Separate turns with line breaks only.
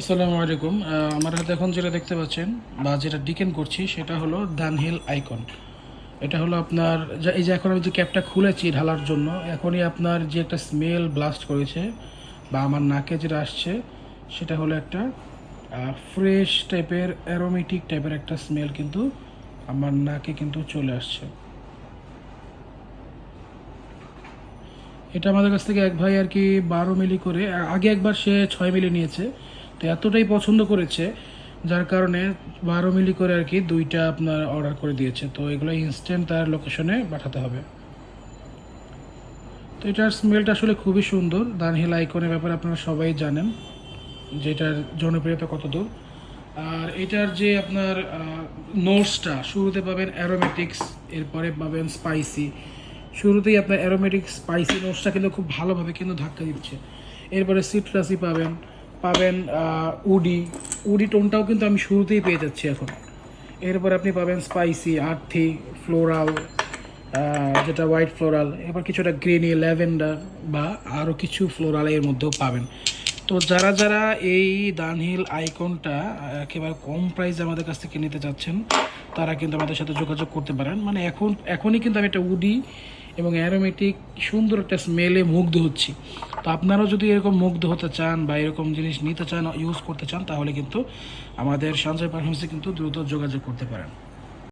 আসসালামু আলাইকুম। আমার হাতে এখন যেটা দেখতে পাচ্ছেন, বা যেটা ডিকেন করছি, সেটা হলো ডানহিল আইকন এটা হলো আপনার এই যে এখন আমি যে ক্যাপটা খুলেছি ঢালার জন্য, এখনই আপনার যে একটা স্মেল ব্লাস্ট করেছে, বা আমার নাকে যেটা আসছে, সেটা হলো একটা ফ্রেশ টাইপের অ্যারোমেটিক টাইপের একটা স্মেল কিন্তু আমার নাকে কিন্তু চলে আসছে। এটা আমাদের কাছ থেকে এক ভাই আর কি বারো মিলি করে আগে একবার সে ছয় মিলি নিয়েছে। তো এতটাই পছন্দ করেছে, যার কারণে বারো মিলি করে আর কি দুইটা আপনার অর্ডার করে দিয়েছে। তো এগুলো ইনস্ট্যান্ট তার লোকেশনে পাঠাতে হবে। তো এটার স্মেলটা আসলে খুবই সুন্দর। দানহিল আইকনের ব্যাপারে আপনারা সবাই জানেন যেটার জনপ্রিয়তা কত দূর। আর এটার যে আপনার নোটসটা শুরুতে পাবেন অ্যারোমেটিক্স এরপরে পাবেন স্পাইসি শুরুতেই আপনার অ্যারোমেটিক স্পাইসি নোটসটা কিন্তু খুব ভালোভাবে কিন্তু ধাক্কা দিচ্ছে। এরপরে সিট্রাসি পাবেন। পাবেন উডি। উডি টোনটাও কিন্তু আমি শুরুতেই পেয়ে যাচ্ছি এখন। এরপর আপনি পাবেন স্পাইসি আর্থি ফ্লোরাল যেটা হোয়াইট ফ্লোরাল এবার কিছুটা গ্রিনি ল্যাভেন্ডার বা আরও কিছু ফ্লোরাল এর মধ্যেও পাবেন। তো যারা যারা এই দানহিল আইকনটা একেবারে কম প্রাইসে আমাদের কাছ থেকে নিতে চাচ্ছেন, তারা কিন্তু আমাদের সাথে যোগাযোগ করতে পারেন। মানে এখন, এখনই কিন্তু আমি একটা উডি এবং অ্যারোমেটিক সুন্দর একটা স্মেলে মুগ্ধ হচ্ছি। তো আপনারাও যদি এরকম মুগ্ধ হতে চান বা এরকম জিনিস নিতে চান ইউজ করতে চান, তাহলে কিন্তু আমাদের সঞ্চয় পারফরমেন্সে কিন্তু দ্রুত যোগাযোগ করতে পারেন।